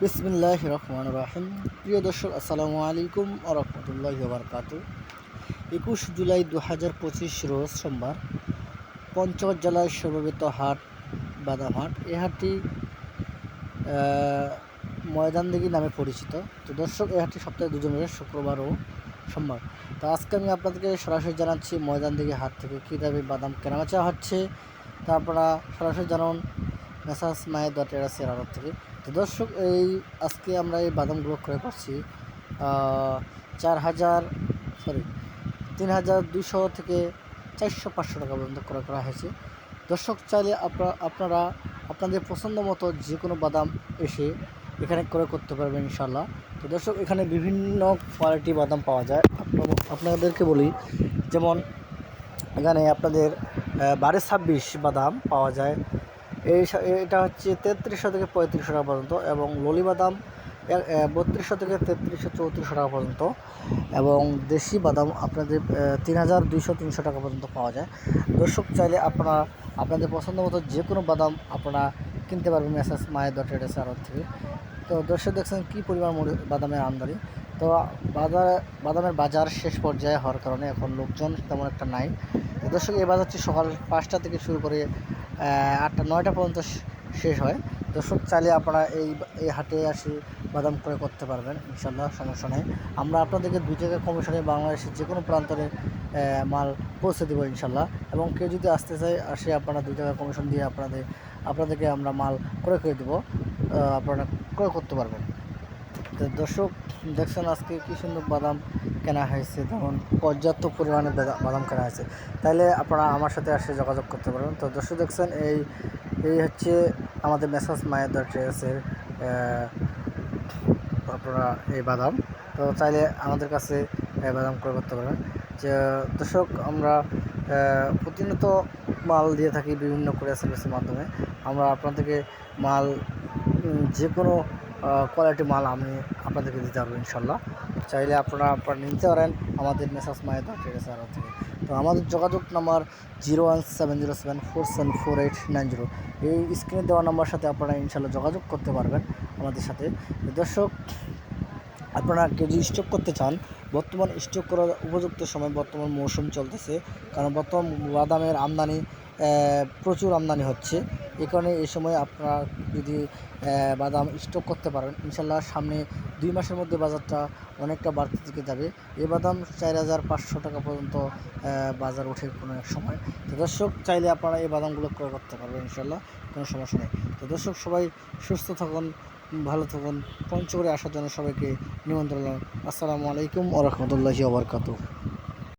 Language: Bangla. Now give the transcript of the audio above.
বিসমিল্লাহ রহমান রাহিম। প্রিয় দর্শক, আসসালামু আলাইকুম আ রহমতুল্লাহ বারকাত একুশ জুলাই দু হাজার পঁচিশ রোজ সোমবার, পঞ্চগড় জেলার সর্ববৃত হাট, বাদাম হাট। এই হাটটি ময়দান দিঘি নামে পরিচিত। তো দর্শক এই হাটটি সপ্তাহে দুজন শুক্রবার ও সোমবার। তো আজকে আমি আপনাদেরকে সরাসরি জানাচ্ছি ময়দান দিঘি হাট থেকে কীভাবে দামে বাদাম কেনাবেচা হচ্ছে। তা আপনারা সরাসরি জানান, মেসাজ মায়ের টেরাসের আড়ত থেকে। তো দর্শক, এই আজকে আমরা এই বাদামগুলো ক্রয় করছি চার হাজার সরি তিন হাজার দুশো থেকে চারশো পাঁচশো টাকা পর্যন্ত ক্রয় করা হয়েছে। দর্শক, চাইলে আপনারা আপনাদের পছন্দ মতো যে কোনো বাদাম এসে এখানে ক্রয় করতে পারবেন ইনশাল্লাহ তো দর্শক, এখানে বিভিন্ন কোয়ালিটি বাদাম পাওয়া যায়। আপনাদেরকে বলি, যেমন এখানে আপনাদের বারো ছাব্বিশ বাদাম পাওয়া যায়। এই এটা হচ্ছে তেত্রিশশো থেকে পঁয়ত্রিশশো টাকা পর্যন্ত এবং ললি বাদাম বত্রিশশো থেকে তেত্রিশশো চৌত্রিশশো টাকা পর্যন্ত এবং দেশি বাদাম আপনাদের তিন হাজার দুইশো তিনশো টাকা পর্যন্ত পাওয়া যায়। দর্শক চাইলে আপনারা, আপনাদের পছন্দ মতো যে কোনো বাদাম আপনারা কিনতে পারবেন মেসাজ মায়ের দর ট্রেডার্স আড়ত থেকে। তো দর্শক দেখছেন কী পরিমাণ মরি- বাদামের আমদানি। তো বাজার, বাদামের বাজার শেষ পর্যায়ে হওয়ার কারণে এখন লোকজন তেমন একটা নাই। দর্শক এই বাজারটি সকাল পাঁচটা থেকে শুরু করে আটটা, নয়টা পর্যন্ত শেষ হয়। দর্শক, চাইলে আপনারা এই এই হাটে আসি, বাদাম ক্রয় করতে পারবেন। ইনশাল্লাহ সমস্যা নেই। আমরা আপনাদেরকে দুই টাকা কমিশনে বাংলাদেশের যে কোনো প্রান্তরে মাল পৌঁছে দেবো ইনশাল্লাহ এবং কেউ যদি আসতে চায়, আসে আপনারা দুই টাকা কমিশন দিয়ে আপনাদের, আপনাদেরকে আমরা মাল ক্রয় করে দেবো। আপনারা ক্রয় করতে পারবেন। তো দর্শক, দেখছেন আজকে কি সুন্দর বাদাম কেনা হয়েছে তেমন পর্যাপ্ত পরিমাণে বাদা- বাদাম কেনা হয়েছে। তাহলে আপনারা আমার সাথে আসে যোগাযোগ করতে পারবেন তো দর্শক, দেখছেন এই এই হচ্ছে আমাদের মেসাজ মায়ের ট্রেসের আপনারা এই বাদাম। তো চাইলে আমাদের কাছে বাদাম ক্রয় করতে পারবেন যে, দর্শক, আমরা প্রতিনিয়ত মাল দিয়ে থাকি বিভিন্ন কুরিয়ার সার্ভিসের মাধ্যমে। আমরা আপনাদেরকে মাল যে কোনো কোয়ালিটি মাল আমি আপনাদেরকে দিতে পারব ইনশাল্লাহ চাইলে আপনারা আপনারা নিতে পারেন আমাদের মেসাজ ঠিক আছে আর থেকে। তো আমাদের যোগাযোগ number zero one seven zero seven four seven four eight nine zero এই স্ক্রিনে দেওয়া নাম্বার সাথে আপনারা ইনশাল্লাহ যোগাযোগ করতে পারবেন আমাদের সাথে। দর্শক আপনারা যদি স্টক করতে চান, বর্তমান স্টক করার উপযুক্ত সময় বর্তমান মৌসুম চলতেছে। কারণ বর্তমান বাদামের আমদানি প্রচুর আমদানি হচ্ছে। এই কারণে এই সময় আপনারা যদি বাদাম স্টক করতে পারেন, ইনশাল্লাহ সামনে দুই মাসের মধ্যে বাজারটা অনেকটা বাড়তে দিকে যাবে। এ বাদাম চার হাজার পাঁচশো টাকা পর্যন্ত বাজার ওঠে কোনো এক সময়। তো দর্শক, চাইলে আপনারা এই বাদামগুলো ক্রয় করতে পারবেন ইনশাল্লাহ, কোনো সমস্যা নেই। তো দর্শক, সবাই সুস্থ থাকুন ভালো থাকুন। পঞ্চগড়ে আসার জন্য সবাইকে নিমন্ত্রণ আসসালামু আলাইকুম ও রহমতুল্লাহি ওবরকাতু